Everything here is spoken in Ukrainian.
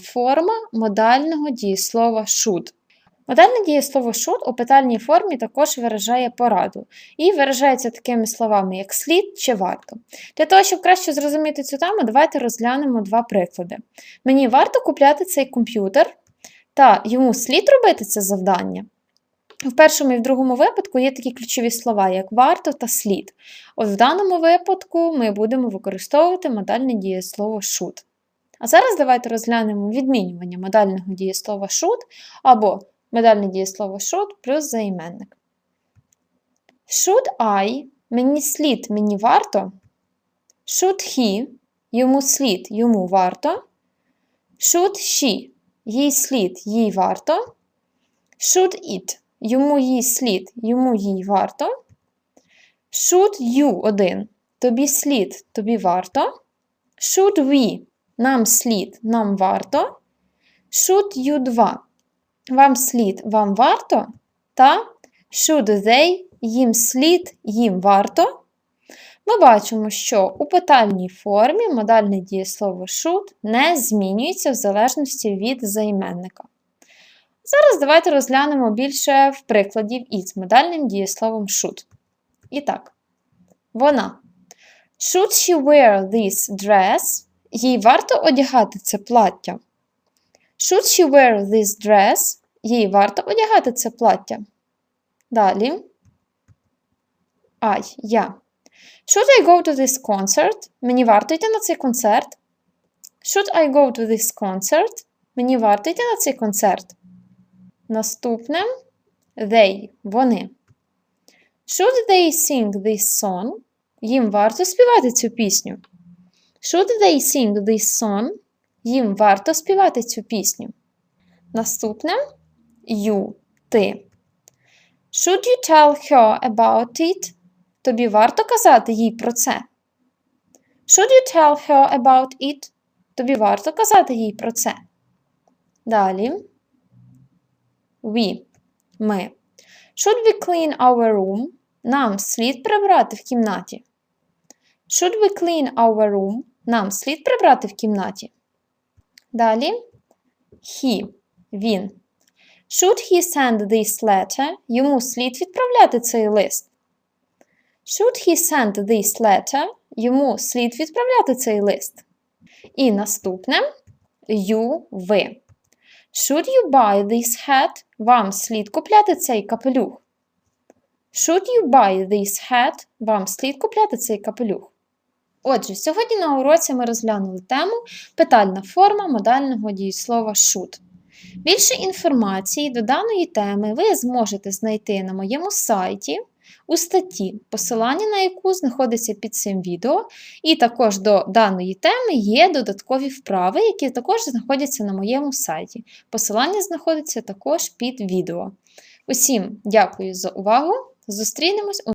форма модального дієслова should. Модальне дієслово should у питальній формі також виражає пораду і виражається такими словами, як слід чи варто. Для того, щоб краще зрозуміти цю тему, давайте розглянемо два приклади. Мені варто купляти цей комп'ютер, та йому слід робити це завдання. В першому і в другому випадку є такі ключові слова, як варто та слід. От в даному випадку ми будемо використовувати модальне дієслово should. А зараз давайте розглянемо відмінювання модального дієслова should або модальне дієслово should плюс займенник. Should I мені слід, мені варто. Should he йому слід, йому варто. Should she їй слід, їй варто. Should it йому їй слід, йому їй варто. Should you один тобі слід, тобі варто. Should we нам слід, нам варто. Should you два вам слід, вам варто. Та should they їм слід, їм варто. Ми бачимо, що у питальній формі модальне дієслово should не змінюється в залежності від займенника. Зараз давайте розглянемо більше в прикладів із модальним дієсловом should. І так, вона. Should she wear this dress? Їй варто одягати це плаття. Should she wear this dress? Їй варто одягати це плаття. Далі. I, я. Should I go to this concert? Мені варто йти на цей концерт. Should I go to this concert? Мені варто йти на цей концерт. Наступне they, вони. Should they sing this song? Їм варто співати цю пісню. Should they sing this song? Їм варто співати цю пісню. Наступне you, ти. Should you tell her about it? Тобі варто казати їй про це. Should you tell her about it? Тобі варто казати їй про це. Далі. We. Ми. Should we clean our room? Нам слід прибрати в кімнаті. Should we clean our room? Нам слід прибрати в кімнаті. Далі. He. Він. Should he send this letter? Йому слід відправляти цей лист. Should he send this letter? Йому слід відправляти цей лист. І наступне you, ви. Should you buy this hat? Вам слід купляти цей капелюх. Should you buy this hat? Вам слід купляти цей капелюх. Отже, сьогодні на уроці ми розглянули тему питальна форма модального дієслова should. Більше інформації до даної теми ви зможете знайти на моєму сайті у статті, посилання на яку знаходиться під цим відео, і також до даної теми є додаткові вправи, які також знаходяться на моєму сайті. Посилання знаходиться також під відео. Усім дякую за увагу! Зустрінемось у